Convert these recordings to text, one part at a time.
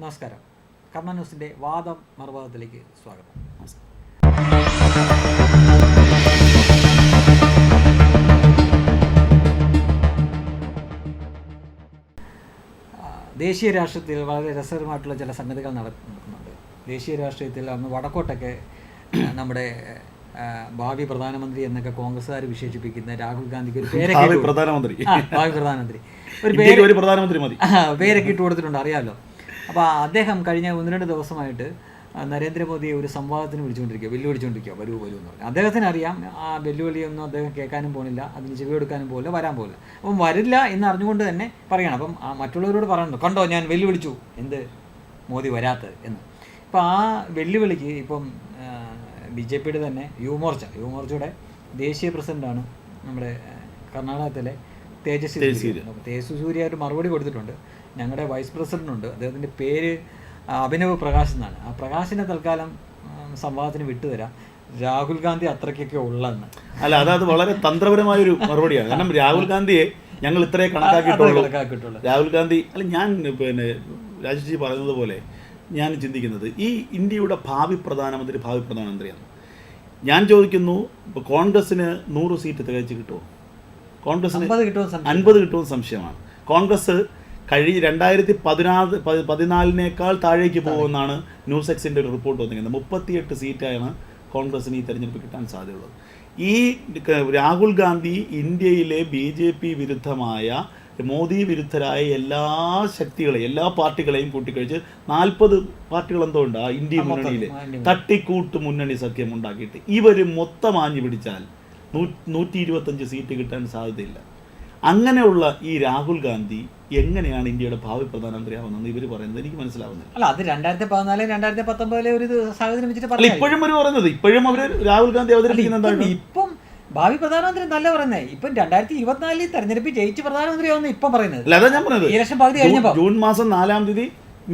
നമസ്കാരം. കർമ്മ ന്യൂസിന്റെ വാദം മറുവാദത്തിലേക്ക് സ്വാഗതം. ദേശീയ രാഷ്ട്രീയത്തിൽ വളരെ രസകരമായിട്ടുള്ള ചില സംഗതികൾ നടക്കുന്നുണ്ട്. ദേശീയ രാഷ്ട്രീയത്തിൽ അന്ന് വടക്കോട്ടൊക്കെ നമ്മുടെ ഭാവി പ്രധാനമന്ത്രി എന്നൊക്കെ കോൺഗ്രസ്സുകാർ വിശേഷിപ്പിക്കുന്ന രാഹുൽ ഗാന്ധിക്ക് ഒരു പേരൊക്കെ ഭാവി പ്രധാനമന്ത്രി. ഭാവി പ്രധാനമന്ത്രി. ഒരു പേര് ഒരു പ്രധാനമന്ത്രി മതി. പേരൊക്കെ ഇട്ട് കൊടുത്തിട്ടുണ്ട് അറിയാമല്ലോ അപ്പോൾ അദ്ദേഹം കഴിഞ്ഞ ഒന്ന് രണ്ട് ദിവസമായിട്ട് നരേന്ദ്രമോദിയെ ഒരു സംവാദത്തിന് വിളിച്ചുകൊണ്ടിരിക്കുക വെല്ലുവിളിച്ചുകൊണ്ടിരിക്കുക വരൂ വരൂ എന്ന് പറഞ്ഞു. അദ്ദേഹത്തിന് അറിയാം ആ വെല്ലുവിളിയൊന്നും അദ്ദേഹം കേൾക്കാനും പോകുന്നില്ല അതിന് ചെവി കൊടുക്കാനും പോകില്ല വരാൻ പോകില്ല. അപ്പം വരില്ല എന്ന് അറിഞ്ഞുകൊണ്ട് തന്നെ പറയണം. അപ്പം ആ മറ്റുള്ളവരോട് പറയുന്നു കണ്ടോ ഞാൻ വെല്ലുവിളിച്ചു. എന്ത്? മോദി വരാത്തത് എന്ന്. അപ്പോൾ ആ വെല്ലുവിളിക്ക് ഇപ്പം ബി ജെ പിയുടെ തന്നെ യുവമോർച്ച യുവമോർച്ചയുടെ ദേശീയ പ്രസിഡന്റാണ് നമ്മുടെ കർണാടകത്തിലെ തേജസ്വി തേജസ്വി സൂര്യ ഒരു മറുപടി കൊടുത്തിട്ടുണ്ട്. ഞങ്ങളുടെ വൈസ് പ്രസിഡന്റ് ഉണ്ട്. അദ്ദേഹത്തിന്റെ പേര് അഭിനവ് പ്രകാശ് എന്നാണ്. ആ പ്രകാശിനെ തൽക്കാലം സംവാദത്തിന് വിട്ടുതരാം. രാഹുൽ ഗാന്ധി അത്രയ്ക്കൊക്കെ ഉള്ളതെന്ന് അല്ല അത് അത് വളരെ തന്ത്രപരമായ ഒരു മറുപടിയാണ്. കാരണം രാഹുൽ ഗാന്ധിയെ ഞങ്ങൾ ഇത്രേ കണക്കാക്കിയിട്ടുള്ളൂ. രാഹുൽ ഗാന്ധി അല്ല ഞാൻ പിന്നെ രാജേഷ് പറയുന്നത് പോലെ ഞാൻ ചിന്തിക്കുന്നത് ഈ ഇന്ത്യയുടെ ഭാവി പ്രധാനമന്ത്രി ഭാവി പ്രധാനമന്ത്രിയാണ്. ഞാൻ ചോദിക്കുന്നു ഇപ്പോൾ കോൺഗ്രസ്സിന് നൂറ് സീറ്റ് തികച്ച് കിട്ടുമോ? കോൺഗ്രസ്സിന് സംശയം അൻപത് കിട്ടുമെന്ന് സംശയമാണ്. കോൺഗ്രസ് കഴി രണ്ടായിരത്തി പതിനാറ് പതിനാലിനേക്കാൾ താഴേക്ക് പോകുമെന്നാണ് ന്യൂസ് എക്സിന്റെ ഒരു റിപ്പോർട്ട് വന്നിരിക്കുന്നത്. മുപ്പത്തിയെട്ട് സീറ്റാണ് കോൺഗ്രസിന് ഈ തെരഞ്ഞെടുപ്പ് കിട്ടാൻ സാധ്യതയുള്ളത്. ഈ രാഹുൽ ഗാന്ധി ഇന്ത്യയിലെ ബി ജെ പി വിരുദ്ധമായ മോദി വിരുദ്ധരായ എല്ലാ ശക്തികളെയും എല്ലാ പാർട്ടികളെയും കൂട്ടിക്കഴിച്ച് നാൽപ്പത് പാർട്ടികൾ എന്തോ ഉണ്ട് ആ ഇന്ത്യ മുന്നണിയിൽ തട്ടിക്കൂട്ട് മുന്നണി സഖ്യം ഉണ്ടാക്കിയിട്ട്. ഇവർ മൊത്തം ആഞ്ഞു പിടിച്ചാൽ നൂറ്റി ഇരുപത്തഞ്ച് സീറ്റ് കിട്ടാൻ സാധ്യതയില്ല. അങ്ങനെയുള്ള ഈ രാഹുൽ ഗാന്ധി എങ്ങനെയാണ് ഇന്ത്യയുടെ ഭാവി പ്രധാനമന്ത്രിയാവുന്നതെന്ന് ഇവർ പറയുന്നത് എനിക്ക് മനസ്സിലാവുന്നില്ല. അല്ല അത് രണ്ടായിരത്തി പതിനാല് രണ്ടായിരത്തി പത്തൊമ്പതിലെ ഒരു സാഹചര്യം വെച്ചിട്ട് പറഞ്ഞു ഇപ്പോഴും അവർ പറയുന്നത്. ഇപ്പോഴും അവർ രാഹുൽ ഗാന്ധി അവതരിപ്പിക്കുന്ന എന്താണ്? ഇപ്പം ഭാവി പ്രധാനമന്ത്രി നല്ല പറയുന്നത് ഇപ്പം രണ്ടായിരത്തി ഇരുപത്തിനാലിൽ തെരഞ്ഞെടുപ്പ് ജയിച്ച് പ്രധാനമന്ത്രിയാവുന്ന ഇപ്പം പറയുന്നത്. അല്ല അതാ ഞാൻ പറഞ്ഞത്. ഇലക്ഷൻ പകുതി കഴിഞ്ഞപ്പോൾ കഴിഞ്ഞപ്പോ. ജൂൺ മാസം നാലാം തീയതി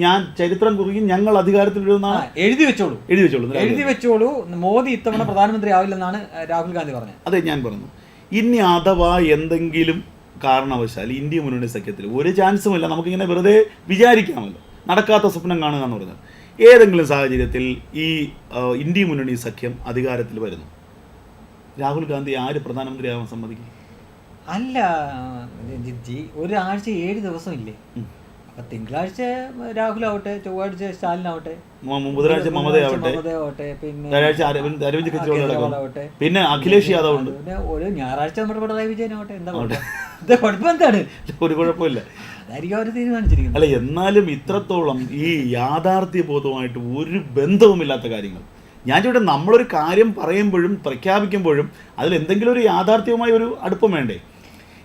ഞാൻ ചരിത്രം കുറിക്കും ഞങ്ങൾ അധികാരത്തിൽ വരുമെന്നാണ് എഴുതി വെച്ചോളൂ. എഴുതി വെച്ചോളൂ എഴുതി വെച്ചോളൂ. മോദി ഇത്തവണ പ്രധാനമന്ത്രി ആവില്ലെന്നാണ് രാഹുൽ ഗാന്ധി പറഞ്ഞത്. അതെ ഞാൻ പറഞ്ഞു. ഇനി അഥവാ എന്തെങ്കിലും കാരണവശാൽ ഇന്ത്യ മുന്നണി സഖ്യത്തിൽ ഒരു ചാൻസും ഇല്ല. നമുക്കിങ്ങനെ വെറുതെ വിചാരിക്കാമല്ലോ. നടക്കാത്ത സ്വപ്നം കാണുക എന്ന് പറഞ്ഞാൽ ഏതെങ്കിലും സാഹചര്യത്തിൽ ഈ ഇന്ത്യ മുന്നണി സഖ്യം അധികാരത്തിൽ വരുന്നു. രാഹുൽ ഗാന്ധി ആര് പ്രധാനമന്ത്രിയാവാൻ സമ്മതിക്കും? അല്ല ഒരു ഒരാഴ്ച ഏഴ് ദിവസം ഇല്ലേ തിങ്കളാഴ്ച രാഹുൽ ആവട്ടെ ചൊവ്വാഴ്ച സ്റ്റാലിൻ ആവട്ടെ മ- ബുധനാഴ്ച മമതയാവട്ടെ പിന്നെ അരവിന്ദ് ആവട്ടെ പിന്നെ അഖിലേഷ് യാദവ് ഉണ്ട്. പിന്നെ ഒരു ഞായറാഴ്ച നമ്മുടെ പിണറായി വിജയൻ ആവട്ടെ. എന്താ കുഴപ്പം? എന്താണ്? ഒരു കുഴപ്പമില്ല. അല്ല എന്നാലും ഇത്രത്തോളം ഈ യാഥാർത്ഥ്യ ബോധവുമായിട്ട് ഒരു ബന്ധവുമില്ലാത്ത കാര്യങ്ങൾ. ഞാൻ ചോദിച്ചാൽ നമ്മളൊരു കാര്യം പറയുമ്പോഴും പ്രഖ്യാപിക്കുമ്പോഴും അതിൽ എന്തെങ്കിലും ഒരു യാഥാർത്ഥ്യവുമായി ഒരു അടുപ്പം വേണ്ടേ?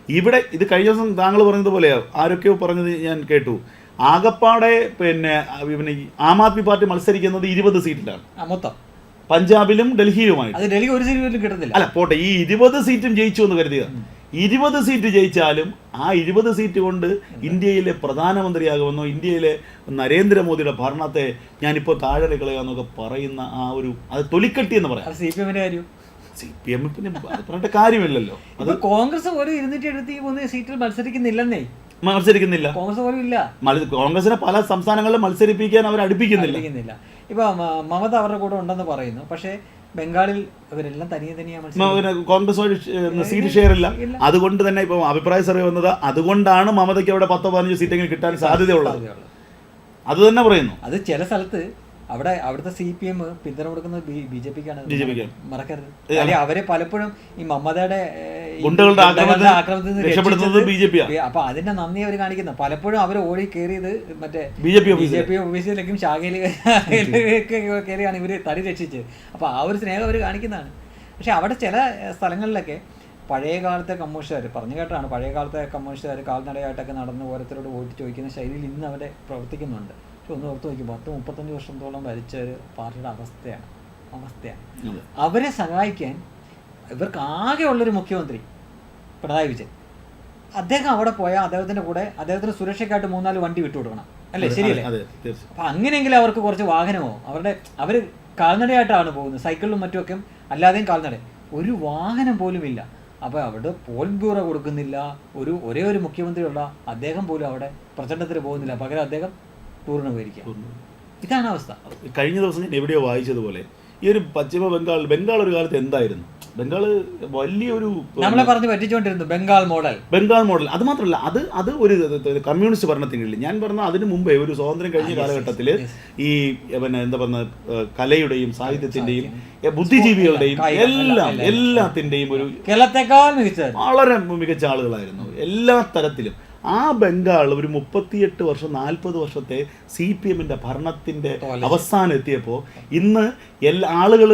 ഇവിടെ ഇത് കഴിഞ്ഞ ദിവസം താങ്കൾ പറഞ്ഞതുപോലെയാണ് ആരൊക്കെയോ പറഞ്ഞത് ഞാൻ കേട്ടു. ആകപ്പാടെ പിന്നെ ആ, പിന്നെ ആം ആദ്മി പാർട്ടി മത്സരിക്കുന്നത് ഇരുപത് സീറ്റിലാണ്. മൊത്തം. പഞ്ചാബിലും ഡൽഹിയിലുമായിട്ട്. ഡൽഹി ഒരു സീറ്റ് കിട്ടുന്നില്ല അല്ല പോട്ടെ ഈ ഇരുപത് സീറ്റും ജയിച്ചു എന്ന് കരുതുക. ഇരുപത് സീറ്റ് ജയിച്ചാലും ആ ഇരുപത് സീറ്റ് കൊണ്ട് ഇന്ത്യയിലെ പ്രധാനമന്ത്രിയാകുമെന്നോ ഇന്ത്യയിലെ നരേന്ദ്രമോദിയുടെ ഭരണത്തെ ഞാനിപ്പോൾ താഴെ കളയാന്നൊക്കെ പറയുന്ന ആ ഒരു അത് തൊലിക്കട്ടി എന്ന് പറയാം. സി പി എമ്മിന്റെ കാര്യം. സി പി എം പിന്നെ പറഞ്ഞിട്ട് കാര്യമില്ലല്ലോ. അത് കോൺഗ്രസ് പോലും ഇരുന്നൂറ്റി എഴുപത്തി മൂന്ന് സീറ്റിൽ മത്സരിക്കുന്നില്ലെന്നേ. മത്സരിക്കുന്നില്ല. കോൺഗ്രസ് പോലും ഇല്ല. കോൺഗ്രസിനെ പല സംസ്ഥാനങ്ങളിലും മത്സരിപ്പിക്കാൻ അവർ അടുപ്പിക്കുന്നില്ല. ഇപ്പൊ മമത അവരുടെ കൂടെ ഉണ്ടെന്ന് പറയുന്നു. പക്ഷേ ബംഗാളിൽ ഇവരെല്ലാം തനിയെ തനിയെ മ- മത്സരിക്കും കോൺഗ്രസ് സീറ്റ് ഷെയർ ഇല്ല. അതുകൊണ്ട് തന്നെ ഇപ്പൊ അഭിപ്രായ സർവേ വന്നത് അതുകൊണ്ടാണ് മമതയ്ക്ക് അവിടെ പത്തോ പതിനഞ്ച് സീറ്റെങ്കിലും കിട്ടാൻ സാധ്യതയുള്ളത്. അത് തന്നെ പറയുന്നു. അത് ചില സ്ഥലത്ത് അവിടെ അവിടുത്തെ സി പി എം പിന്തുണ കൊടുക്കുന്നത് ബി ജെ പിക്കാണ്. മറക്കരുത്. കാര്യം അവരെ പലപ്പോഴും ഈ മമതയുടെ ആക്രമണത്തിൽ അപ്പൊ അതിന്റെ നന്ദി അവർ കാണിക്കുന്നു. പലപ്പോഴും അവർ ഓടി കയറിയത് മറ്റേ ബി ജെ പി ഓഫീസിലേക്കും ശാഖയിലേക്ക് കയറിയാണ് ഇവർ തടി രക്ഷിച്ചത്. അപ്പൊ ആ ഒരു സ്നേഹം അവർ കാണിക്കുന്നതാണ്. പക്ഷെ അവിടെ ചില സ്ഥലങ്ങളിലൊക്കെ പഴയ കാലത്തെ കമ്മ്യൂണിസ്റ്റുകാർ പറഞ്ഞു കേട്ടാണ് പഴയ കാലത്തെ കമ്മ്യൂണിസ്റ്റുകാർ കാൽനടയായിട്ടൊക്കെ നടന്ന് ഓരോരുത്തരോട് വോട്ട് ചോദിക്കുന്ന ശൈലിയിൽ ഇന്ന് അവരെ പ്രവർത്തിക്കുന്നുണ്ട്. ഒന്ന് ഓർത്ത് നോക്കി. പത്ത് മുപ്പത്തഞ്ച് വർഷത്തോളം ഭരിച്ച ഒരു പാർട്ടിയുടെ അവസ്ഥയാണ്. അവസ്ഥയാണ്. അവരെ സഹായിക്കാൻ ഇവർക്ക് ആകെ ഉള്ളൊരു മുഖ്യമന്ത്രി പിണറായി വിജയൻ. അദ്ദേഹം അവിടെ പോയാൽ അദ്ദേഹത്തിന്റെ കൂടെ അദ്ദേഹത്തിന് സുരക്ഷയ്ക്കായിട്ട് മൂന്നാൽ വണ്ടി വിട്ടു കൊടുക്കണം. അല്ലേ? ശരിയല്ലേ? അപ്പൊ അങ്ങനെയെങ്കിലും അവർക്ക് കുറച്ച് വാഹനമോ? അവരുടെ അവർ കാൽനടയായിട്ടാണ് പോകുന്നത്. സൈക്കിളിലും മറ്റുമൊക്കെ അല്ലാതെയും കാൽനട. ഒരു വാഹനം പോലും ഇല്ല. അപ്പോൾ അവിടെ പോൽ ബ്യൂറോ കൊടുക്കുന്നില്ല. ഒരു ഒരേ ഒരു മുഖ്യമന്ത്രിയുള്ള അദ്ദേഹം പോലും അവിടെ പ്രചരണത്തിന് പോകുന്നില്ല. പകരം അദ്ദേഹം പോയിരിക്കുക ഇതാണ് അവസ്ഥ. കഴിഞ്ഞ ദിവസം ഞാൻ എവിടെയോ വായിച്ചതുപോലെ ഈ ഒരു പശ്ചിമ ബംഗാൾ ബംഗാൾ ഒരു കാലത്ത് എന്തായിരുന്നു? ബംഗാൾ വലിയൊരു നമ്മളെ പറഞ്ഞ് പറ്റിച്ചുകൊണ്ടിരുന്നു ബംഗാൾ മോഡൽ. ബംഗാൾ മോഡൽ. അത് മാത്രമല്ല അത് അത് ഒരു കമ്മ്യൂണിസ്റ്റ് ഭരണത്തിന് കീഴിൽ ഞാൻ പറഞ്ഞ അതിന് മുമ്പേ ഒരു സ്വാതന്ത്ര്യം കഴിഞ്ഞ കാലഘട്ടത്തിൽ ഈ പിന്നെ എന്താ പറഞ്ഞ കലയുടെയും സാഹിത്യത്തിന്റെയും ബുദ്ധിജീവികളുടെയും എല്ലാം എല്ലാം. എല്ലാത്തിന്റെയും ഒരു വളരെ മികച്ച ആളുകളായിരുന്നു. എല്ലാ തരത്തിലും. ആ ബംഗാൾ ഒരു മുപ്പത്തിയെട്ട് വർഷം നാൽപ്പത് വർഷത്തെ സി പി എമ്മിന്റെ ഭരണത്തിന്റെ അവസാനം എത്തിയപ്പോൾ ഇന്ന് എല്ലാ ആളുകൾ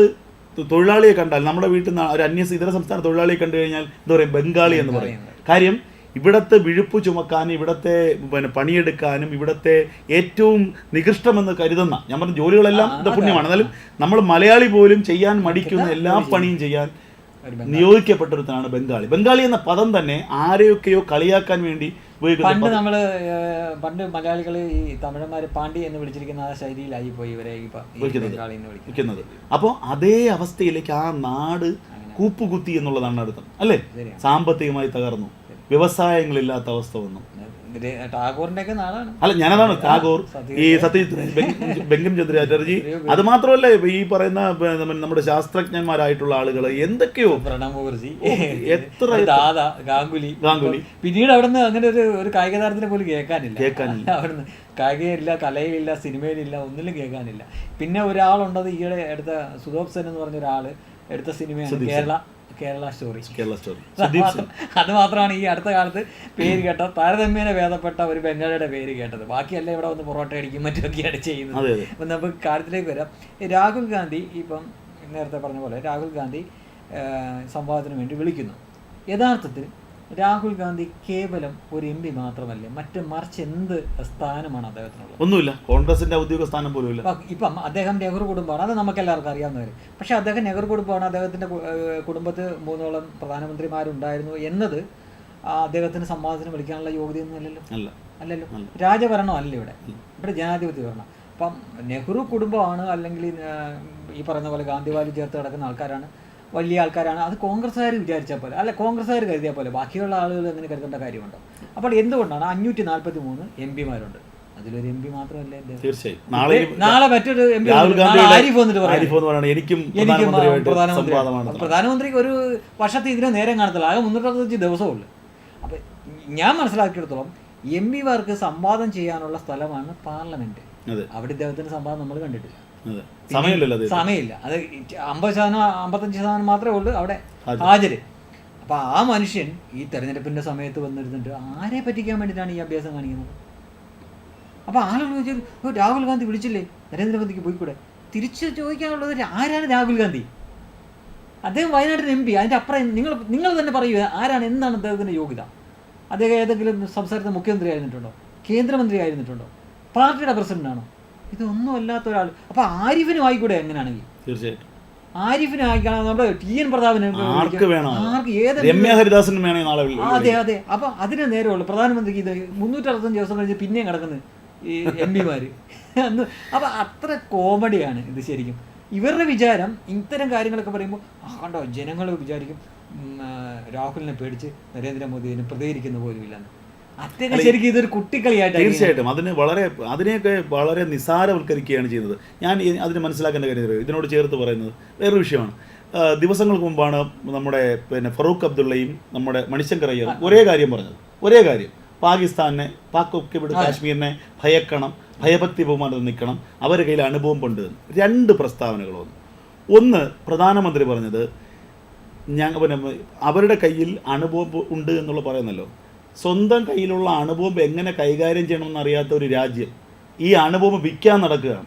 തൊഴിലാളിയെ കണ്ടാൽ നമ്മുടെ വീട്ടിൽ നിന്ന് ഒരു അന്യ ഇതര സംസ്ഥാന തൊഴിലാളിയെ കണ്ടു കഴിഞ്ഞാൽ എന്താ പറയുക ബംഗാളി എന്ന് പറയും. കാര്യം ഇവിടത്തെ വിഴുപ്പ് ചുമക്കാനും ഇവിടത്തെ പിന്നെ പണിയെടുക്കാനും ഇവിടത്തെ ഏറ്റവും നികൃഷ്ടമെന്ന് കരുതുന്ന ഞാൻ പറഞ്ഞ ജോലികളെല്ലാം ഇത് പുണ്യമാണ്. എന്നാലും നമ്മൾ മലയാളി പോലും ചെയ്യാൻ മടിക്കുന്ന എല്ലാ പണിയും ചെയ്യാൻ നിയോഗിക്കപ്പെട്ടൊരുത്താണ് നിയോഗിക്കപ്പെട്ടൊരുത്തനാണ് ബംഗാളി. ബംഗാളി എന്ന പദം തന്നെ ആരെയൊക്കെയോ കളിയാക്കാൻ വേണ്ടി പണ്ട് നമ്മൾ നമ്മൾ പണ്ട് മലയാളികൾ ഈ തമിഴന്മാര് പാണ്ടി എന്ന് വിളിച്ചിരിക്കുന്ന ആ ശൈലിയിലായി പോയി ഇവരെ വിളിക്കുന്നത്. അപ്പോൾ അതേ അവസ്ഥയിലേക്ക് ആ നാട് കൂപ്പുകുത്തി എന്നുള്ളതാണ് അർത്ഥം അല്ലേ? സാമ്പത്തികമായി തകർന്നു. വ്യവസായങ്ങളില്ലാത്ത അവസ്ഥ വന്നു. നാടാണ്. അല്ല ഞാനതാണ് ടാഗോർ. ഈ സത്യജിത് ബെങ്കിം ചന്ദ്ര ചാറ്റർജി. അത് മാത്രമല്ല ഈ പറയുന്ന നമ്മുടെ ശാസ്ത്രജ്ഞന്മാരായിട്ടുള്ള ആളുകൾ എന്തൊക്കെയോ പ്രണബ് മുഖർജി. എത്ര ദാദ ഗാംഗുലി. ഗാംഗുലി. പിന്നീട് അവിടുന്ന് അങ്ങനെ ഒരു ഒരു കായിക താരത്തിനെ പോലും കേൾക്കാനില്ല. കേൾക്കാനില്ല. അവിടുന്ന് കായികയില്ല കലയിലില്ല സിനിമയിലില്ല ഒന്നിലും കേൾക്കാനില്ല. പിന്നെ ഒരാളുണ്ടത് ഈയിടെ എടുത്ത സുധോപ് സെൻ എന്ന് പറഞ്ഞ ഒരാൾ എടുത്ത സിനിമയാണ് കേരള കേരള സ്റ്റോറി. കേരള സ്റ്റോറി. അത് മാത്രം- അത് മാത്രമാണ് ഈ അടുത്ത കാലത്ത് പേര് കേട്ട താരതമ്യേന ഭേദപ്പെട്ട ഒരു ബംഗാളിയുടെ പേര് കേട്ടത്. ബാക്കിയല്ല ഇവിടെ വന്ന് പൊറോട്ട അടിക്കും മറ്റൊക്കെയാണ് ചെയ്യുന്നത്. അപ്പം നമുക്ക് കാര്യത്തിലേക്ക് വരാം. രാഹുൽ ഗാന്ധി ഇപ്പം നേരത്തെ പറഞ്ഞ പോലെ രാഹുൽ ഗാന്ധി സംവാദത്തിന് വേണ്ടി വിളിക്കുന്നു. യഥാർത്ഥത്തിൽ രാഹുൽ ഗാന്ധി കേവലം ഒരു എം പി മാത്രമല്ല? മറ്റ് മറിച്ച് എന്ത് സ്ഥാനമാണ് അദ്ദേഹത്തിനുള്ളത്? ഒന്നുമില്ല. കോൺഗ്രസിന്റെ ഔദ്യോഗിക സ്ഥാനം പോലും ഇല്ല. ഇപ്പം- അദ്ദേഹം നെഹ്റു കുടുംബമാണ് അത് നമുക്ക് എല്ലാവർക്കും അറിയാവുന്നവർ പക്ഷെ അദ്ദേഹം നെഹ്റു കുടുംബമാണ് അദ്ദേഹത്തിന്റെ കുടുംബത്തിൽ മൂന്നോളം പ്രധാനമന്ത്രിമാരുണ്ടായിരുന്നു എന്നത് അദ്ദേഹത്തിന് സംവാദത്തിന് വിളിക്കാനുള്ള യോഗ്യതയൊന്നും അല്ലല്ലോ? അല്ല. അല്ലല്ലോ? രാജഭരണം അല്ല ഇവിടെ. ഇവിടെ ജനാധിപത്യ ഭരണം. അപ്പം നെഹ്റു കുടുംബമാണ് അല്ലെങ്കിൽ ഈ, ഈ പറയുന്ന പോലെ ഗാന്ധിവാലി ചേർത്ത് കിടക്കുന്ന ആൾക്കാരാണ്. വലിയ ആൾക്കാരാണ്. അത് കോൺഗ്രസ്സുകാർ വിചാരിച്ചാൽ പോലെ. അല്ല കോൺഗ്രസ്സുകാർ കരുതിയാൽ പോലെ. ബാക്കിയുള്ള ആളുകൾ അങ്ങനെ കരുതേണ്ട കാര്യമുണ്ടോ? അപ്പോൾ എന്തുകൊണ്ടാണ് അഞ്ഞൂറ്റി നാൽപ്പത്തി മൂന്ന് എം പിമാരുണ്ട്? അതിലൊരു എം പി മാത്രമല്ല തീർച്ചയായും. നാളെ നാളെ മറ്റൊരു എം പി രാഹുൽ നാളെ ഗാന്ധിയുടെ ആരിഫ് വന്നിട്ട് പറയാം. ആരിഫ് എന്ന് പറയുന്നത് എനിക്കും എനിക്കും പ്രധാനമന്ത്രിയുമായിട്ട് പ്രധാനമന്ത്രി പ്രധാനമന്ത്രിക്ക് ഒരു വർഷത്തെ ഇതിനെ നേരം കാണത്തില്ല. ആകെ മുന്നൂറ്ററുപത്തഞ്ച് ദിവസമേ ഉള്ളൂ അപ്പം ഞാൻ മനസ്സിലാക്കിയെടുത്തോളം എം പിമാർക്ക് സംവാദം ചെയ്യാനുള്ള സ്ഥലമാണ് പാർലമെന്റ്. അവിടെ ഇദ്ദേഹത്തിന്റെ സംവാദം നമ്മൾ കണ്ടിട്ടില്ല. സമയമില്ലല്ലോ സമയമില്ല. അത് അമ്പത് ശതമാനം അമ്പത്തഞ്ച് ശതമാനം മാത്രമേ ഉള്ളൂ അവിടെ. ഹാജര്. അപ്പൊ ആ മനുഷ്യൻ ഈ തെരഞ്ഞെടുപ്പിന്റെ സമയത്ത് വന്നിരുന്നിട്ട് ആരെ പറ്റിക്കാൻ വേണ്ടിയിട്ടാണ് ഈ അഭ്യാസം കാണിക്കുന്നത്? അപ്പൊ ആളുകൾ ചോദിച്ചു രാഹുൽ ഗാന്ധി വിളിച്ചില്ലേ? നരേന്ദ്രമോദിക്ക് പോയിക്കൂടെ? തിരിച്ചു ചോദിക്കാനുള്ളത് ആരാണ് രാഹുൽ ഗാന്ധി? അദ്ദേഹം വയനാട്ടിൽ എം പി. അതിന്റെ അപ്പുറം നിങ്ങൾ നിങ്ങൾ തന്നെ പറയൂ ആരാണ് എന്താണ് അദ്ദേഹത്തിന്റെ യോഗ്യത. അദ്ദേഹം ഏതെങ്കിലും സംസ്ഥാനത്തെ മുഖ്യമന്ത്രി ആയിരുന്നിട്ടുണ്ടോ? കേന്ദ്രമന്ത്രി ആയിരുന്നിട്ടുണ്ടോ? പാർട്ടിയുടെ പ്രസിഡന്റ് ആണോ ഇതൊന്നും അല്ലാത്ത ഒരാൾ. അപ്പൊ ആരിഫിനും ആയിക്കൂടെ എങ്ങനെയാണെങ്കിൽ തീർച്ചയായിട്ടും. ആരിഫിനും ആയിക്കാണ് നമ്മുടെ ടി എൻ പ്രതാപിന് ആർക്ക് വേണം? ആർക്ക് ഏത് രമ്യ ഹരിദാസിനും വേണേ നാളെ അതെ അതെ. അപ്പൊ അതിന് നേരമുള്ളൂ പ്രധാനമന്ത്രിക്ക് ഇത് മുന്നൂറ്ററുപത്തഞ്ച് ദിവസം കഴിഞ്ഞ് പിന്നെയും കിടക്കുന്നത് ഈ എം പിമാര്. അപ്പൊ അത്ര കോമഡിയാണ് ഇത് ശരിക്കും. ഇവരുടെ വിചാരം ഇത്തരം കാര്യങ്ങളൊക്കെ പറയുമ്പോൾ ആ കണ്ടോ ജനങ്ങൾ വിചാരിക്കും രാഹുലിനെ പേടിച്ച് നരേന്ദ്രമോദിനെ പ്രതികരിക്കുന്ന പോലും ഇല്ലെന്ന് ശരിക്കും ഇതൊരു കുട്ടിക്കളിയായിട്ട് തീർച്ചയായിട്ടും. അതിന് വളരെ അതിനെയൊക്കെ വളരെ നിസാരവൽക്കരിക്കുകയാണ് ചെയ്യുന്നത് ഞാൻ അതിന് മനസ്സിലാക്കേണ്ട കാര്യം? ഇതിനോട് ചേർത്ത് പറയുന്നത് വേറൊരു വിഷയമാണ്. ദിവസങ്ങൾക്ക് മുമ്പാണ് നമ്മുടെ പിന്നെ ഫറൂഖ് അബ്ദുള്ളയും നമ്മുടെ മണിശങ്കർ അയ്യറും ഒരേ കാര്യം പറഞ്ഞത്. ഒരേ കാര്യം. പാകിസ്ഥാനെ പാക് ഒക്കെവിടെ കാശ്മീരിനെ ഭയക്കണം ഭയഭക്തി ബഹുമാനത്തിൽ നിൽക്കണം. അവരുടെ കയ്യിൽ അനുഭവം ഉണ്ട് രണ്ട് പ്രസ്താവനകൾ വന്നു ഒന്ന് പ്രധാനമന്ത്രി പറഞ്ഞത് ഞങ്ങൾ പിന്നെ അവരുടെ കയ്യിൽ അനുഭവം ഉണ്ട് എന്നുള്ള പറയുന്നല്ലോ. സ്വന്തം കയ്യിലുള്ള അണുബോംബ് എങ്ങനെ കൈകാര്യം ചെയ്യണമെന്ന് അറിയാത്ത ഒരു രാജ്യം ഈ അണുബോംബ് വിൽക്കാൻ നടക്കുകയാണ്.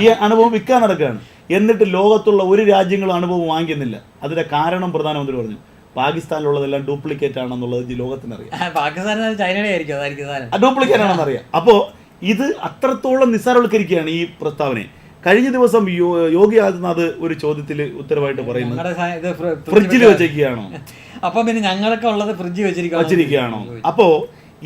ഈ അണുഭവം വിൽക്കാൻ നടക്കുകയാണ്. എന്നിട്ട് ലോകത്തുള്ള ഒരു രാജ്യങ്ങളും അനുഭവം വാങ്ങിക്കുന്നില്ല. അതിന്റെ കാരണം പ്രധാനമന്ത്രി പറഞ്ഞു. പാകിസ്ഥാനിലുള്ളതെല്ലാം ഡ്യൂപ്ലിക്കേറ്റ് ആണെന്നുള്ളത് ലോകത്തിന് ലോകത്തിനറിയാം. പാകിസ്ഥാൻ ചൈനയുടെ ആയിരിക്കും ഡ്യൂപ്ലിക്കേറ്റ് ആണെന്ന് അറിയാം അപ്പോൾ ഇത് അത്രത്തോളം നിസ്സാരവൽക്കരിക്കുകയാണ് ഈ പ്രസ്താവനയെ. കഴിഞ്ഞ ദിവസം യോഗി ആദിത്യനാഥ് ഒരു ചോദ്യത്തിൽ ഉത്തരവായിട്ട് പറയുന്നു. ഫ്രിഡ്ജിൽ വെച്ചേക്കുകയാണോ? അപ്പൊ പിന്നെ ഞങ്ങളൊക്കെ ഉള്ളത് ഫ്രിഡ്ജിൽ വെച്ചിരിക്കുകയാണോ? അപ്പോ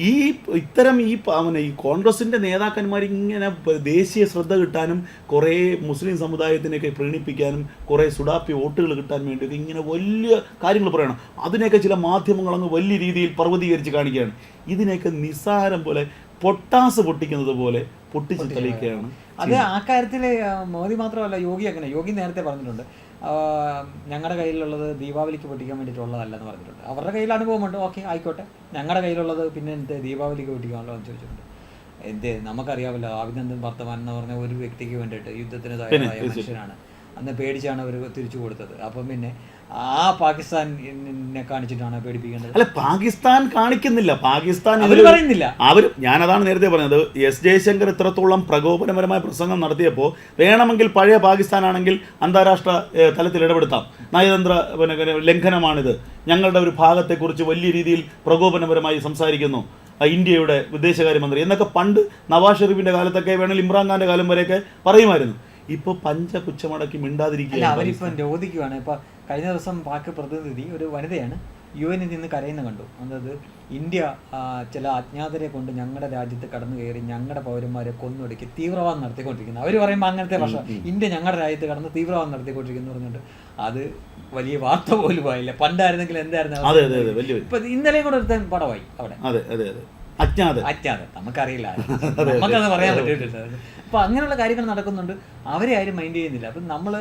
ഈ ഇത്തരം ഈ പിന്നെ ഈ കോൺഗ്രസിന്റെ നേതാക്കന്മാർ ഇങ്ങനെ ദേശീയ ശ്രദ്ധ കിട്ടാനും കുറേ മുസ്ലിം സമുദായത്തിനെയൊക്കെ പ്രീണിപ്പിക്കാനും കുറേ സുഡാപ്പി വോട്ടുകൾ കിട്ടാൻ വേണ്ടി ഇങ്ങനെ വലിയ കാര്യങ്ങൾ പറയണം. അതിനെയൊക്കെ ചില മാധ്യമങ്ങൾ അങ്ങ് വലിയ രീതിയിൽ പർവതീകരിച്ച് കാണിക്കുകയാണ്. ഇതിനെയൊക്കെ നിസ്സാരം പോലെ പൊട്ടാസ് പൊട്ടിക്കുന്നത് പോലെ പൊട്ടിച്ച് തെളിയിക്കുകയാണ് അത് ആ കാര്യത്തിൽ മോദി മാത്രമല്ല യോഗി അങ്ങനെ യോഗി നേരത്തെ പറഞ്ഞിട്ടുണ്ട്. ഞങ്ങളുടെ കയ്യിലുള്ളത് ദീപാവലിക്ക് പൊട്ടിക്കാൻ വേണ്ടിയിട്ടുള്ളതല്ലെന്ന് പറഞ്ഞിട്ടുണ്ട്. അവരുടെ കയ്യിൽ അനുഭവമുണ്ട്. ഓക്കെ ആയിക്കോട്ടെ. ഞങ്ങളുടെ കയ്യിലുള്ളത് പിന്നെ എന്ത് ദീപാവലിക്ക് പൊട്ടിക്കാണല്ലോ എന്ന് ചോദിച്ചിട്ടുണ്ട്. എന്ത് നമുക്കറിയാമല്ലോ അഭിനന്ദൻ വർത്തമാൻ എന്ന് പറഞ്ഞ ഒരു വ്യക്തിക്ക് വേണ്ടിയിട്ട് യുദ്ധത്തിന് തയ്യാറായ മനുഷ്യനാണ്. അന്ന് പേടിച്ചാണ് അവർ തിരിച്ചു കൊടുത്തത്. അപ്പം പിന്നെ ആ പാകിസ്ഥാനെ കാണിച്ചിട്ടാണ് പേടിപ്പിക്കുന്നത് അല്ല പാകിസ്ഥാൻ കാണിക്കുന്നില്ല. പാകിസ്ഥാൻ അവർ പറയുന്നില്ല. അവർ ഞാനതാണ് നേരത്തെ പറഞ്ഞത്. എസ് ജയശങ്കർ ഇത്രത്തോളം പ്രകോപനപരമായ പ്രസംഗം നടത്തിയപ്പോൾ വേണമെങ്കിൽ പഴയ പാകിസ്ഥാൻ ആണെങ്കിൽ അന്താരാഷ്ട്ര തലത്തിൽ ഇടപെടുത്താം. നയതന്ത്ര ലംഘനമാണിത്. ഞങ്ങളുടെ ഒരു ഭാഗത്തെക്കുറിച്ച് വലിയ രീതിയിൽ പ്രകോപനപരമായി സംസാരിക്കുന്നു ഇന്ത്യയുടെ വിദേശകാര്യമന്ത്രി. എന്നൊക്കെ പണ്ട് നവാസ് ഷെറീഫിന്റെ കാലത്തൊക്കെ വേണമെങ്കിൽ ഇമ്രാൻഖാന്റെ കാലം വരെയൊക്കെ പറയുമായിരുന്നു. ഇപ്പോൾ പഞ്ച കുച്ചമടക്കി മിണ്ടാതിരിക്കുക അവരിപ്പം രോധിക്കുവാണ്. ഇപ്പൊ കഴിഞ്ഞ ദിവസം പാക് പ്രതിനിധി ഒരു വനിതയാണ് യു എനിൽ നിന്ന് കരയുന്ന കണ്ടു. അതായത് ഇന്ത്യ ചില അജ്ഞാതരെ കൊണ്ട് ഞങ്ങളുടെ രാജ്യത്ത് കടന്നു കയറി ഞങ്ങളുടെ പൗരന്മാരെ കൊന്നൊടുക്കി തീവ്രവാദം നടത്തിക്കൊണ്ടിരിക്കുന്നു. അവർ പറയുമ്പോൾ അങ്ങനത്തെ ഭാഷ ഇന്ത്യ ഞങ്ങളുടെ രാജ്യത്ത് കടന്ന് തീവ്രവാദം നടത്തിക്കൊണ്ടിരിക്കുന്നു പറഞ്ഞിട്ട് അത് വലിയ വാർത്ത പോലും ആയില്ല. പണ്ടായിരുന്നെങ്കിൽ എന്തായിരുന്നു ഇപ്പൊ ഇന്നലെയും കൂടെ ഒരുത്തൻ പടമായി അവിടെ. അതെ അതെ അതെ. അജ്ഞാത അജ്ഞാത നമുക്കറിയില്ല. നമുക്കത് പറയാൻ പറ്റിയിട്ടില്ല. അപ്പൊ അങ്ങനെയുള്ള കാര്യങ്ങൾ നടക്കുന്നുണ്ട്. അവരെ ആരും മൈൻഡ് ചെയ്യുന്നില്ല. അപ്പം നമ്മൾ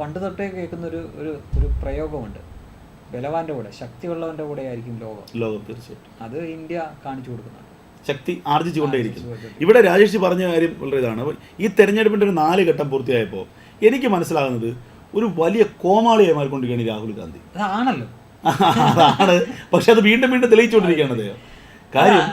പണ്ട് തൊട്ടേ കേൾക്കുന്ന ഒരു ഒരു ഒരു പ്രയോഗമുണ്ട്. ബലവാന്റെ കൂടെ ശക്തിയുള്ളവന്റെ കൂടെ ആയിരിക്കും ലോകം. ലോകം തീർച്ചയായിട്ടും. അത് ഇന്ത്യ കാണിച്ചു കൊടുക്കുന്നത് ശക്തി ആർജിച്ചുകൊണ്ടേയിരിക്കുന്നു ഇവിടെ രാജേഷ് പറഞ്ഞ കാര്യം വളരെ ഇതാണ്. ഈ തെരഞ്ഞെടുപ്പിന്റെ ഒരു നാല് ഘട്ടം പൂർത്തിയായപ്പോൾ എനിക്ക് മനസ്സിലാകുന്നത് ഒരു വലിയ കോമാളിയെ മാറിക്കൊണ്ടിരിക്കുകയാണ് രാഹുൽ ഗാന്ധി. അതാണല്ലോ. അതാണ്. പക്ഷെ അത് വീണ്ടും വീണ്ടും തെളിയിച്ചുകൊണ്ടിരിക്കുകയാണ് അദ്ദേഹം. കാര്യം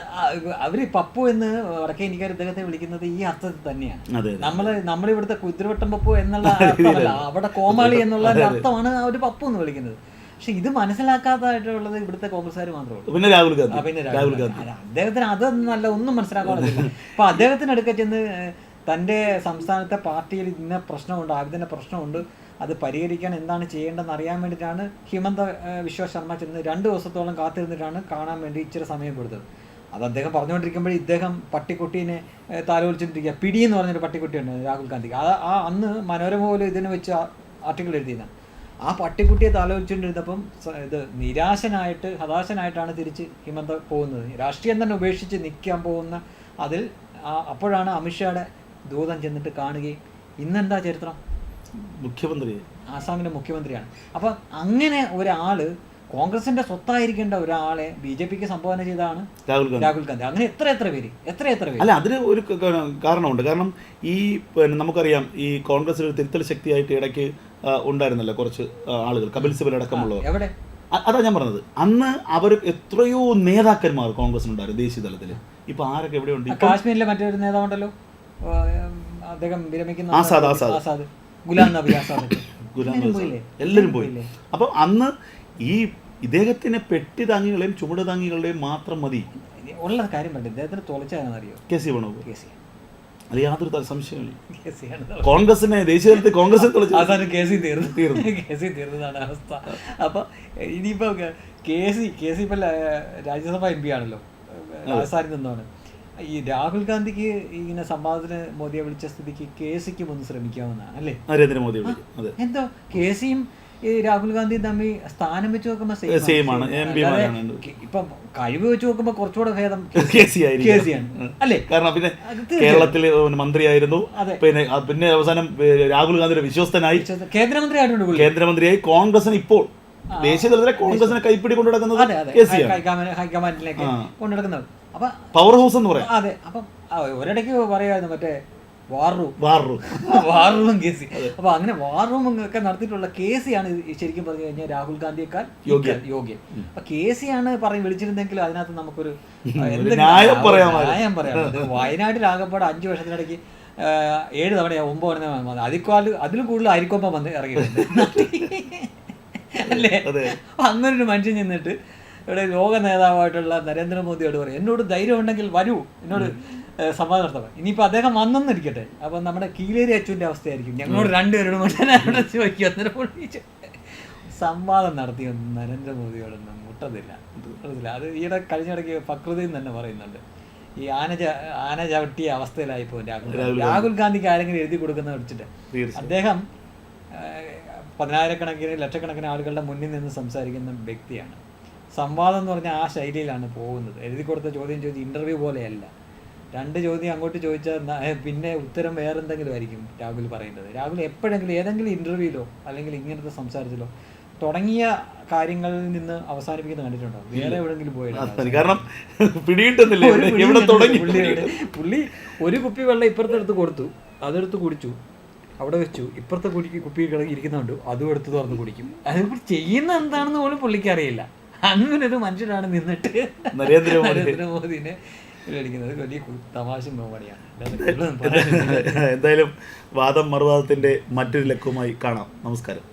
അവർ പപ്പു എന്ന് വടക്കേ ഇന്ത്യക്കാർ ഇദ്ദേഹത്തെ വിളിക്കുന്നത് ഈ അർത്ഥത്തിൽ തന്നെയാണ്. നമ്മൾ നമ്മളിവിടുത്തെ കുതിരവട്ടം പപ്പു എന്നുള്ള അർത്ഥമല്ല. അവിടെ കോമാളി എന്നുള്ള അർത്ഥമാണ് അവർ പപ്പു എന്ന് വിളിക്കുന്നത്. പക്ഷെ ഇത് മനസ്സിലാക്കാത്തതായിട്ടുള്ളത് ഇവിടുത്തെ കോൺഗ്രസ്സുകാർ മാത്രമേ പിന്നെ രാഹുൽ ഗാന്ധി. പിന്നെ രാഹുൽ ഗാന്ധി. അദ്ദേഹത്തിന് അതൊന്നല്ല ഒന്നും മനസ്സിലാക്കാറില്ല. അപ്പൊ അദ്ദേഹത്തിന് അടുക്ക ചെന്ന് തന്റെ സംസ്ഥാനത്തെ പാർട്ടിയിൽ ഇന്ന പ്രശ്നമുണ്ട് ആദ്യത്തിന്റെ പ്രശ്നമുണ്ട്. അത് പരിഹരിക്കാൻ എന്താണ് ചെയ്യേണ്ടതെന്ന് അറിയാൻ വേണ്ടിയിട്ടാണ് ഹിമന്ത വിശ്വ ശർമ്മ ചെന്ന് രണ്ട് ദിവസത്തോളം കാത്തിരുന്നിട്ടാണ് കാണാൻ വേണ്ടി ഇച്ചിരി സമയം കൊടുത്തത്. അത് അദ്ദേഹം പറഞ്ഞുകൊണ്ടിരിക്കുമ്പോൾ ഇദ്ദേഹം പട്ടിക്കുട്ടീനെ താലോലിച്ചിട്ടിരിക്കുക പിടി എന്ന് പറഞ്ഞൊരു പട്ടിക്കുട്ടിയുണ്ട് രാഹുൽ ഗാന്ധിക്ക് അത് ആ അന്ന് മനോരമ പോലും ഇതിനെ വെച്ച് ആർട്ടിക്കിൾ എഴുതിയതാണ്. ആ പട്ടിക്കുട്ടിയെ താലോലിച്ചുകൊണ്ടിരുന്നപ്പം ഇത് നിരാശനായിട്ട് ഹതാശനായിട്ടാണ് തിരിച്ച് ഹിമന്ത പോകുന്നത്. രാഷ്ട്രീയം തന്നെ ഉപേക്ഷിച്ച് നിൽക്കാൻ പോകുന്ന അതിൽ അപ്പോഴാണ് അമിത്ഷായുടെ ദൂതം ചെന്നിട്ട് കാണുകയും ഇന്നെന്താ ചരിത്രം? മുഖ്യമന്ത്രി. ആസാമിന്റെ മുഖ്യമന്ത്രിയാണ്. അപ്പം അങ്ങനെ ഒരാൾ കോൺഗ്രസിന്റെ സ്വത്തായിരിക്കേണ്ട ഒരാളെ ബി ജെ പിക്ക് സംഭാവന ചെയ്താണ് രാഹുൽ ഗാന്ധി. രാഹുൽ ഗാന്ധി. അങ്ങനെ എത്ര എത്ര പേര്? എത്ര എത്ര പേര്? അല്ല അതിന് ഒരു കാരണമുണ്ട്. കാരണം ഈ പിന്നെ നമുക്കറിയാം ഈ കോൺഗ്രസ് ഒരു തിരുത്തൽ ശക്തിയായിട്ട് ഇടയ്ക്ക് ഉണ്ടായിരുന്നല്ലോ കുറച്ച് ആളുകൾ. കപിൽ സിബൽ അടക്കമുള്ളവർ. എവിടെ? അതാ ഞാൻ പറഞ്ഞത്. അന്ന് അവർ എത്രയോ നേതാക്കന്മാർ കോൺഗ്രസിനുണ്ടായിരുന്നു ദേശീയ തലത്തിൽ. ഇപ്പൊ ആരൊക്കെ എവിടെയുണ്ട്? കാശ്മീരിലെ മറ്റൊരു നേതാവുണ്ടല്ലോ? അദ്ദേഹം വിരമിക്കുന്ന ആസാദ്, ആസാദ്. ഗുലാം നബി ആസാദ് ഗുലാം നബി? എല്ലാവരും പോയി? അപ്പം അന്ന് ഈ ഇദ്ദേഹത്തിന് പെട്ടി താങ്ങികളെയും ചുമട് താങ്ങികളുടെയും മാത്രം മതി. ഉള്ള കാര്യം പറ്റും ഇദ്ദേഹത്തിന് തുളച്ചറിയോ കെ സി വേണോ? K C. അത് യാതൊരു തര സംശയമില്ല കോൺഗ്രസിനെ ദേശീയ തലത്തിൽ തുളച്ചു അവസാനം കെ സി തീർന്നു. തീർന്നു. കെ സി തീർന്നതാണ് അവസ്ഥ. അപ്പൊ ഇനിയിപ്പോ കെ സി കെ സി ഇപ്പൊ രാജ്യസഭ എം പി ആണല്ലോ. രാജസ്ഥാനിൽ നിന്നാണ്. ഈ രാഹുൽ ഗാന്ധിക്ക് ഇങ്ങനെ സംവാദത്തിന് മോദിയെ വിളിച്ച സ്ഥിതിക്ക് കെ സിക്കും ഒന്ന് ശ്രമിക്കാവുന്നതാണ് അല്ലേ? നരേന്ദ്രമോദി അതെ. എന്തോ? കെ സിയും ഈ രാഹുൽ ഗാന്ധി തമ്മിൽ സ്ഥാനം വെച്ച് നോക്കുമ്പോ സെയിം ആണ്. ഇപ്പം കഴിവ് വെച്ച് നോക്കുമ്പോ കുറച്ചുകൂടെ ഭേദം കെ സി ആണ് അല്ലേ? കാരണം പിന്നെ ഒരു മന്ത്രിയായിരുന്നു. പിന്നെ പിന്നെ അവസാനം രാഹുൽ ഗാന്ധിയുടെ വിശ്വസ്തനായി. കേന്ദ്രമന്ത്രി ആയിട്ടുണ്ട് കേന്ദ്രമന്ത്രിയായി കോൺഗ്രസിന് ഇപ്പോൾ. ദേശീയ തലത്തിലെ കോൺഗ്രസിനെ കൈപ്പിടി കൊണ്ടു നടക്കുന്നത് അതെ അതെ. കെ സി ആണ് ഹൈക്കമാൻഡിലേക്ക്. കൊണ്ടുനടക്കുന്നത് അപ്പൊ പവർ ഹൗസ് എന്ന് പറയാം. അതെ അപ്പം ഒരിടയ്ക്ക് പറയായിരുന്നു മറ്റേ വാർ റൂം വാറു വാർ റൂം അപ്പൊ അങ്ങനെ വാർ റൂം ഒക്കെ നടത്തിയിട്ടുള്ള കെ സി ആണ് ശരിക്കും പറഞ്ഞു കഴിഞ്ഞാൽ രാഹുൽ ഗാന്ധിയേക്കാൾ യോഗ്യൻ. യോഗ്യൻ. അപ്പൊ കെ സി ആണ് പറയും വിളിച്ചിരുന്നെങ്കിൽ അതിനകത്ത് നമുക്കൊരു ന്യായം പറയാമായിരുന്നു. പറയാം വയനാട്ടിൽ ആകപ്പാട് അഞ്ചു വർഷത്തിനിടയ്ക്ക് ഏഴ് തവണ ഒമ്പത് തവണ വന്നത്. അതിലും കൂടുതൽ അരിക്കൊമ്പം വന്ന് ഇറങ്ങി അല്ലേ? അങ്ങനൊരു മനുഷ്യൻ ചെന്നിട്ട് ഇവിടെ ലോക നേതാവായിട്ടുള്ള നരേന്ദ്രമോദിയോട് പറയും എന്നോട് ധൈര്യം ഉണ്ടെങ്കിൽ വരൂ. എന്നോട് സമാധാനം സംവാദം നടത്താം ഇനിയിപ്പോൾ അദ്ദേഹം വന്നെന്നിരിക്കട്ടെ. അപ്പം നമ്മുടെ കീലേരി അച്ചുവിന്റെ അവസ്ഥയായിരിക്കും. ഞങ്ങളോട് രണ്ടുപേരോടും കൊണ്ടുവരാനോട് ചോദിക്കും. അന്നേരം വിളിച്ച് സംവാദം നടത്തിയൊന്നും നരേന്ദ്രമോദിയോടൊന്നും മുട്ടതില്ല മുട്ടതില്ല അത് ഈയിടെ കഴിഞ്ഞിടയ്ക്ക് ഫക്രുദ്ദീൻ തന്നെ പറയുന്നുണ്ട്. ഈ ആന ആന ചവിട്ടിയ അവസ്ഥയിലായി പോകും രാഹുൽ ഗാന്ധി. രാഹുൽ ഗാന്ധിക്ക് ആരെങ്കിലും എഴുതി കൊടുക്കുന്ന വെച്ചിട്ട് അദ്ദേഹം പതിനായിരക്കണക്കിന് ലക്ഷക്കണക്കിന് ആളുകളുടെ മുന്നിൽ നിന്ന് സംസാരിക്കുന്ന വ്യക്തിയാണ്. സംവാദം എന്ന് പറഞ്ഞാൽ ആ ശൈലിയിലാണ് പോകുന്നത്. എഴുതി കൊടുത്ത ചോദ്യം ചോദിച്ച് ഇന്റർവ്യൂ പോലെയല്ല. രണ്ട് ചോദ്യം അങ്ങോട്ട് ചോദിച്ചാൽ പിന്നെ ഉത്തരം വേറെ എന്തെങ്കിലും ആയിരിക്കും രാഹുൽ പറയുന്നത്. രാഹുൽ എപ്പോഴെങ്കിലും ഏതെങ്കിലും ഇന്റർവ്യൂയിലോ അല്ലെങ്കിൽ ഇങ്ങനത്തെ സംസാരത്തിലോ തുടങ്ങിയ കാര്യങ്ങളിൽ നിന്ന് അവസാനിപ്പിക്കുന്നത് കണ്ടിട്ടുണ്ടോ? വേറെ എവിടെങ്കിലും പോയിട്ടോ അത് കാരണം പിടിയിട്ടുന്നില്ല. പുള്ളി ഒരു കുപ്പി വെള്ളം ഇപ്പുറത്തെടുത്ത് കൊടുത്തു. അതെടുത്ത് കുടിച്ചു. അവിടെ വെച്ചു. ഇപ്പുറത്തെ കുടിക്ക് കുപ്പി കിടക്കി ഇരിക്കുന്നുണ്ട്. അതും എടുത്ത് തുറന്ന് കുടിക്കും. അത് ചെയ്യുന്ന എന്താണെന്ന് പോലും പുള്ളിക്ക് അറിയില്ല. അങ്ങനെ ഒരു മനുഷ്യനാണ് നിന്നിട്ട് നരേന്ദ്രമോദി. നരേന്ദ്രമോദിനെ വലിയ തമാശ എന്തായാലും വാദം മറുവാദത്തിന്റെ മറ്റൊരു ലക്കവുമായി കാണാം. നമസ്കാരം.